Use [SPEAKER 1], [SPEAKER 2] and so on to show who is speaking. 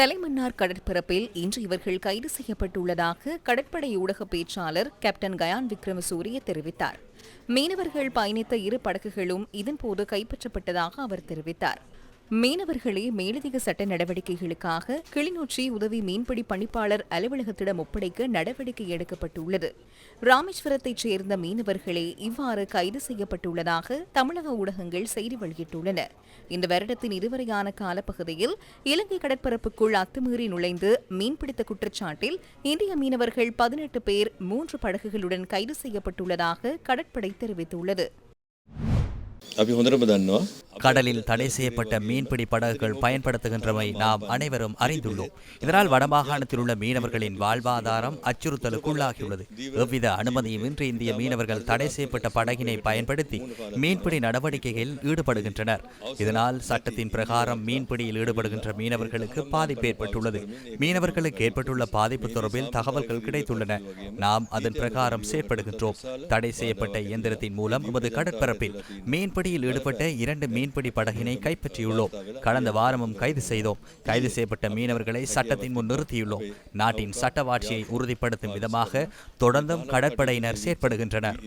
[SPEAKER 1] தலைமன்னார் கடற்பரப்பில் இன்று இவர்கள் கைது செய்யப்பட்டுள்ளதாக கடற்படை ஊடக பேச்சாளர் கேப்டன் கயான் விக்ரமசூரிய தெரிவித்தார். மீனவர்கள் பயணித்த இரு படகுகளும் இதன்போது கைப்பற்றப்பட்டதாக அவர் தெரிவித்தார். மீனவர்களே மேலதிக சட்ட நடவடிக்கைகளுக்காக கிளிநொச்சி உதவி மீன்பிடி பணிப்பாளர் அலுவலகத்திடம் ஒப்படைக்க நடவடிக்கை எடுக்கப்பட்டுள்ளது. ராமேஸ்வரத்தைச் சேர்ந்த மீனவர்களே இவ்வாறு கைது செய்யப்பட்டுள்ளதாக தமிழக ஊடகங்கள் செய்தி வெளியிட்டுள்ளன. இந்த வருடத்தின் இதுவரையான காலப்பகுதியில் இலங்கை கடற்பரப்புக்குள் அத்துமீறி நுழைந்து மீன்பிடித்த குற்றச்சாட்டில் இந்திய மீனவர்கள் பதினெட்டு பேர் மூன்று படகுகளுடன் கைது செய்யப்பட்டுள்ளதாக கடற்படை தெரிவித்துள்ளது.
[SPEAKER 2] கடலில் தடை செய்யப்பட்ட மீன்பிடி படகுகள் பயன்படுத்துகின்றமை நாம் அனைவரும் அறிந்துள்ளோம். இதனால் வடமாகாணத்தில் உள்ள மீனவர்களின் வாழ்வாதாரம் அச்சுறுத்தலுக்குள்ளாகியுள்ளது. எவ்வித அனுமதியுமின்றி இந்திய மீனவர்கள் தடை செய்யப்பட்ட படகினை பயன்படுத்தி மீன்பிடி நடவடிக்கைகளில் ஈடுபடுகின்றனர். இதனால் சட்டத்தின் பிரகாரம் மீன்பிடியில் ஈடுபடுகின்ற மீனவர்களுக்கு பாதிப்பு ஏற்பட்டுள்ளது. மீனவர்களுக்கு ஏற்பட்டுள்ள பாதிப்பு தொடர்பில் தகவல்கள் கிடைத்துள்ளன. நாம் அதன் பிரகாரம் செயற்படுகின்றோம். தடை செய்யப்பட்ட இயந்திரத்தின் மூலம் எமது கடற்பரப்பில் மீன்பிடி மோசடியில் ஈடுபட்ட இரண்டு மீன்பிடி படகினை கைப்பற்றியுள்ளோம். கடந்த வாரமும் கைது செய்தோம். கைது செய்யப்பட்ட மீனவர்களை சட்டத்தின் முன் நிறுத்தியுள்ளோம். நாட்டின் சட்டவாட்சியை உறுதிப்படுத்தும் விதமாக தொடர்ந்தும் கடற்படையினர் செயற்படுகின்றனர்.